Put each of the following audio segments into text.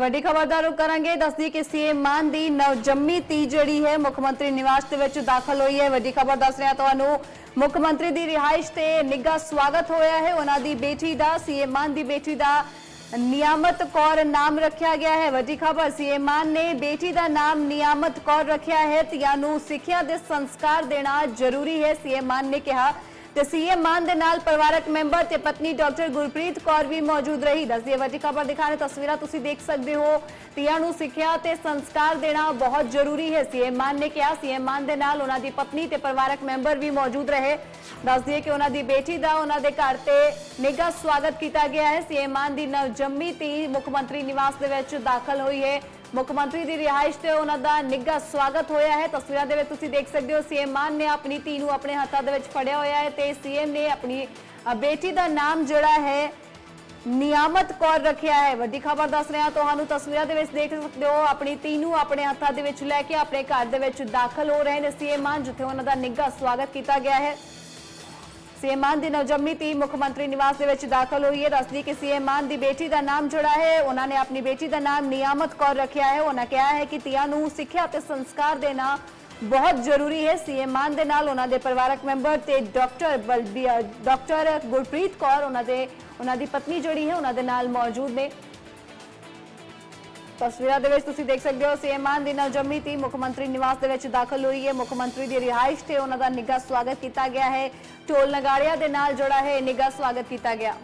ਵੱਡੀ ਖਬਰਦਾਰ ਕਰਾਂਗੇ। ਦੱਸਦੀ ਕਿ ਸੀਐਮ ਮਾਨ ਦੀ ਨਵਜੰਮੀ ਧੀ ਜਿਹੜੀ ਹੈ, ਮੁੱਖ ਮੰਤਰੀ ਨਿਵਾਸ ਦੇ ਵਿੱਚ ਦਾਖਲ ਹੋਈ ਹੈ। ਵੱਡੀ ਖਬਰ ਦੱਸ ਰਿਹਾ ਤੁਹਾਨੂੰ, ਮੁੱਖ ਮੰਤਰੀ ਦੀ ਰਿਹਾਇਸ਼ ਤੇ ਨਿੱਘਾ ਸਵਾਗਤ ਹੋਇਆ ਹੈ। ਉਹਨਾਂ ਦੀ ਬੇਟੀ ਦਾ, ਸੀਐਮ ਮਾਨ ਦੀ ਬੇਟੀ ਦਾ ਨਿਯਾਮਤ ਕੌਰ ਨਾਮ ਰੱਖਿਆ ਗਿਆ ਹੈ। ਵੱਡੀ ਖਬਰ, ਸੀਐਮ ਮਾਨ ਨੇ ਬੇਟੀ ਦਾ ਨਾਮ ਨਿਯਾਮਤ ਕੌਰ ਰੱਖਿਆ ਹੈ। ਧੀਆਂ ਨੂੰ ਸਿੱਖਿਆ ਦੇ ਸੰਸਕਾਰ ਦੇਣਾ ਜ਼ਰੂਰੀ ਹੈ। ਸੀਐਮ ਮਾਨ ਨੇ ਕਿਹਾ ਤੇ ਸੀਐਮ ਮਾਨ ਦੇ ਨਾਲ ਪਰਿਵਾਰਕ ਮੈਂਬਰ ਤੇ ਪਤਨੀ ਡਾਕਟਰ ਗੁਰਪ੍ਰੀਤ ਕੌਰ ਵੀ ਮੌਜੂਦ ਰਹੀ। ਦੱਸਦੀ ਹੈ ਵੱਡੀ ਖਬਰ ਦਿਖਾਣੇ ਤਸਵੀਰਾਂ ਤੁਸੀਂ ਦੇਖ ਸਕਦੇ ਹੋ। ਧੀਆਂ ਨੂੰ ਸਿੱਖਿਆ ਤੇ ਸੰਸਕਾਰ ਦੇਣਾ ਬਹੁਤ ਜ਼ਰੂਰੀ ਹੈ। ਸੀਐਮ ਮਾਨ ਨੇ ਕਿਹਾ ਸੀਐਮ ਮਾਨ ਦੇ ਨਾਲ ਉਹਨਾਂ ਦੀ ਪਤਨੀ ਤੇ ਪਰਿਵਾਰਕ ਮੈਂਬਰ ਵੀ ਮੌਜੂਦ ਰਹੇ। ਦੱਸਦੀ ਹੈ ਕਿ ਉਹਨਾਂ ਦੀ ਬੇਟੀ ਦਾ ਉਹਨਾਂ ਦੇ ਘਰ ਤੇ ਨਿੱਘਾ ਸਵਾਗਤ ਕੀਤਾ ਗਿਆ ਹੈ। ਸੀਐਮ ਮਾਨ ਦੀ ਨਵਜੰਮੀ ਧੀ ਮੁੱਖ ਮੰਤਰੀ ਨਿਵਾਸ ਦੇ ਵਿੱਚ ਦਾਖਲ ਹੋਈ ਹੈ। ਮੁੱਖ ਮੰਤਰੀ ਦੀ ਰਿਹਾਇਸ਼ ਤੇ ਉਹਨਾਂ ਦਾ ਨਿੱਘਾ ਸਵਾਗਤ ਹੋਇਆ ਹੈ। ਤਸਵੀਰਾਂ ਦੇ ਵਿੱਚ ਤੁਸੀਂ ਦੇਖ ਸਕਦੇ ਹੋ, ਸੀਐਮ ਮਾਨ ਨੇ ਆਪਣੀ ਧੀ ਨੂੰ ਆਪਣੇ ਹੱਥਾਂ ਦੇ ਵਿੱਚ ਫੜਿਆ ਹੋਇਆ ਹੈ ਤੇ ਸੀਐਮ ਨੇ ਆਪਣੀ ਬੇਟੀ ਦਾ ਨਾਮ ਜਿਹੜਾ ਹੈ ਨਿਯਾਮਤ ਕੌਰ ਰੱਖਿਆ ਹੈ। ਵੱਡੀ ਖਬਰ ਦੱਸ ਰਿਹਾ, ਤੁਹਾਨੂੰ ਤਸਵੀਰਾਂ ਦੇ ਵਿੱਚ ਦੇਖ ਸਕਦੇ ਹੋ, ਆਪਣੀ ਧੀ ਨੂੰ ਆਪਣੇ ਹੱਥਾਂ ਦੇ ਵਿੱਚ ਲੈ ਕੇ ਆਪਣੇ ਘਰ ਦੇ ਵਿੱਚ ਦਾਖਲ ਹੋ ਰਹੇ ਨੇ ਸੀਐਮ ਮਾਨ, ਜਿੱਥੇ ਉਹਨਾਂ ਦਾ ਨਿੱਘਾ ਸਵਾਗਤ ਕੀਤਾ ਗਿਆ ਹੈ। ਸੀਐਮ ਮਾਨ ਦੀ ਨਵਜੰਮੀ ਧੀ ਮੁੱਖ ਮੰਤਰੀ ਨਿਵਾਸ ਦੇ ਵਿੱਚ ਦਾਖਲ ਹੋਈ ਹੈ। ਦੱਸਦੀ ਕਿ ਸੀਐਮ ਮਾਨ ਦੀ ਬੇਟੀ ਦਾ ਨਾਮ ਜਿਹੜਾ ਹੈ। ਉਹਨਾਂ ਨੇ ਆਪਣੀ ਬੇਟੀ ਦਾ ਨਾਮ ਨਿਯਾਮਤ ਕੌਰ ਰੱਖਿਆ ਹੈ। ਉਹਨਾਂ ਕਿਹਾ ਹੈ ਕਿ ਧੀਆਂ ਨੂੰ ਸਿੱਖਿਆ ਤੇ ਸੰਸਕਾਰ ਦੇਣਾ ਬਹੁਤ ਜ਼ਰੂਰੀ ਹੈ। ਸੀਐਮ ਮਾਨ ਦੇ ਨਾਲ ਉਹਨਾਂ ਦੇ ਪਰਿਵਾਰਕ ਮੈਂਬਰ ਤੇ ਡਾਕਟਰ ਬਲਬੀ ਡਾਕਟਰ ਗੁਰਪ੍ਰੀਤ ਕੌਰ ਉਹਨਾਂ ਦੇ, ਉਹਨਾਂ ਦੀ ਪਤਨੀ ਜਿਹੜੀ ਹੈ। ਉਹਨਾਂ ਦੇ ਨਾਲ ਮੌਜੂਦ ਨੇ। ਤਸਵੀਰਾਂ ਦੇ ਵਿੱਚ ਤੁਸੀਂ ਦੇਖ ਸਕਦੇ ਹੋ ਸੀਐਮ ਮਾਨ ਦੀ ਨਵਜੰਮੀ ਧੀ ਮੁੱਖ ਮੰਤਰੀ ਨਿਵਾਸ ਦੇ ਵਿੱਚ ਦਾਖਲ ਹੋਈ ਹੈ। ਮੁੱਖ ਮੰਤਰੀ ਦੀ ਰਿਹਾਇਸ਼ ਤੇ ਉਹਨਾਂ ਦਾ ਨਿੱਘਾ ਸਵਾਗਤ ਕੀਤਾ ਗਿਆ ਹੈ। ਢੋਲ ਨਗਾੜਿਆਂ ਦੇ ਨਾਲ ਜਿਹੜਾ ਹੈ, ਨਿੱਘਾ ਸਵਾਗਤ ਕੀਤਾ ਗਿਆ।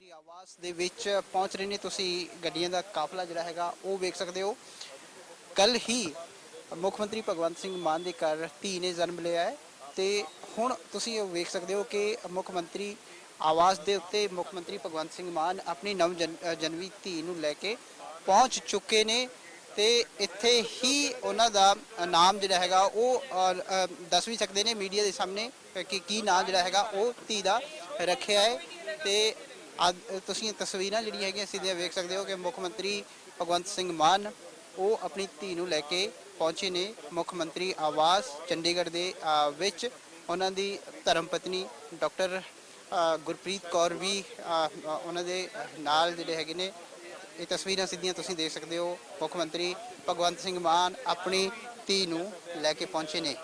ਦੀ ਦੇ ਵਿੱਚ ਪਹੁੰਚ ਰਹੇ ਨੇ ਤੁਸੀਂ, ਗੱਡੀਆਂ ਦਾ ਕਾਫਲਾ ਜਿਹੜਾ ਹੈਗਾ, ਉਹ ਵੇਖ ਸਕਦੇ ਹੋ। ਕੱਲ ਹੀ ਮੁੱਖ ਮੰਤਰੀ ਭਗਵੰਤ ਸਿੰਘ ਮਾਨ ਦੇ ਘਰ ਧੀ ਨੇ ਜਨਮ ਲਿਆ ਹੈ ਤੇ ਹੁਣ ਤੁਸੀਂ ਇਹ ਵੇਖ ਸਕਦੇ ਹੋ ਕਿ ਮੁੱਖ ਮੰਤਰੀ ਆਵਾਜ਼ ਦੇ ਉੱਤੇ ਮੁੱਖ ਮੰਤਰੀ ਭਗਵੰਤ ਸਿੰਘ ਮਾਨ ਆਪਣੀ ਨਵ ਜਨ- ਅ, ਧੀ ਨੂੰ ਲੈ ਕੇ ਪਹੁੰਚ ਚੁੱਕੇ ਨੇ ਤੇ ਇੱਥੇ ਹੀ ਉਹਨਾਂ ਦਾ ਨਾਮ ਜਿਹੜਾ ਹੈਗਾ ਉਹ ਦੱਸ ਵੀ ਸਕਦੇ ਨੇ ਮੀਡੀਆ ਦੇ ਸਾਹਮਣੇ ਕਿ ਕੀ ਨਾਮ ਜਿਹੜਾ ਹੈਗਾ ਉਹ ਧੀ ਦਾ ਰੱਖਿਆ ਹੈ ਤੇ ਅੱਜ ਤੁਸੀਂ ਤਸਵੀਰਾਂ ਜਿਹੜੀਆਂ ਹੈਗੀਆਂ ਸਿੱਧੀਆਂ ਵੇਖ ਸਕਦੇ ਹੋ ਕਿ ਮੁੱਖ ਮੰਤਰੀ ਭਗਵੰਤ ਸਿੰਘ ਮਾਨ ਉਹ ਆਪਣੀ ਧੀ ਨੂੰ ਲੈ ਕੇ ਪਹੁੰਚੇ ਨੇ। ਮੁੱਖ ਮੰਤਰੀ ਆਵਾਸ ਚੰਡੀਗੜ੍ਹ ਦੇ ਵਿੱਚ ਉਹਨਾਂ ਦੀ ਧਰਮ ਪਤਨੀ ਡਾਕਟਰ ਗੁਰਪ੍ਰੀਤ ਕੌਰ ਵੀ ਉਹਨਾਂ ਦੇ ਨਾਲ ਜਿਹੜੇ ਹੈਗੇ ਨੇ, ਇਹ ਤਸਵੀਰਾਂ ਸਿੱਧੀਆਂ ਤੁਸੀਂ ਦੇਖ ਸਕਦੇ ਹੋ। ਮੁੱਖ ਮੰਤਰੀ ਭਗਵੰਤ ਸਿੰਘ ਮਾਨ ਆਪਣੀ ਧੀ ਨੂੰ ਲੈ ਕੇ ਪਹੁੰਚੇ ਨੇ।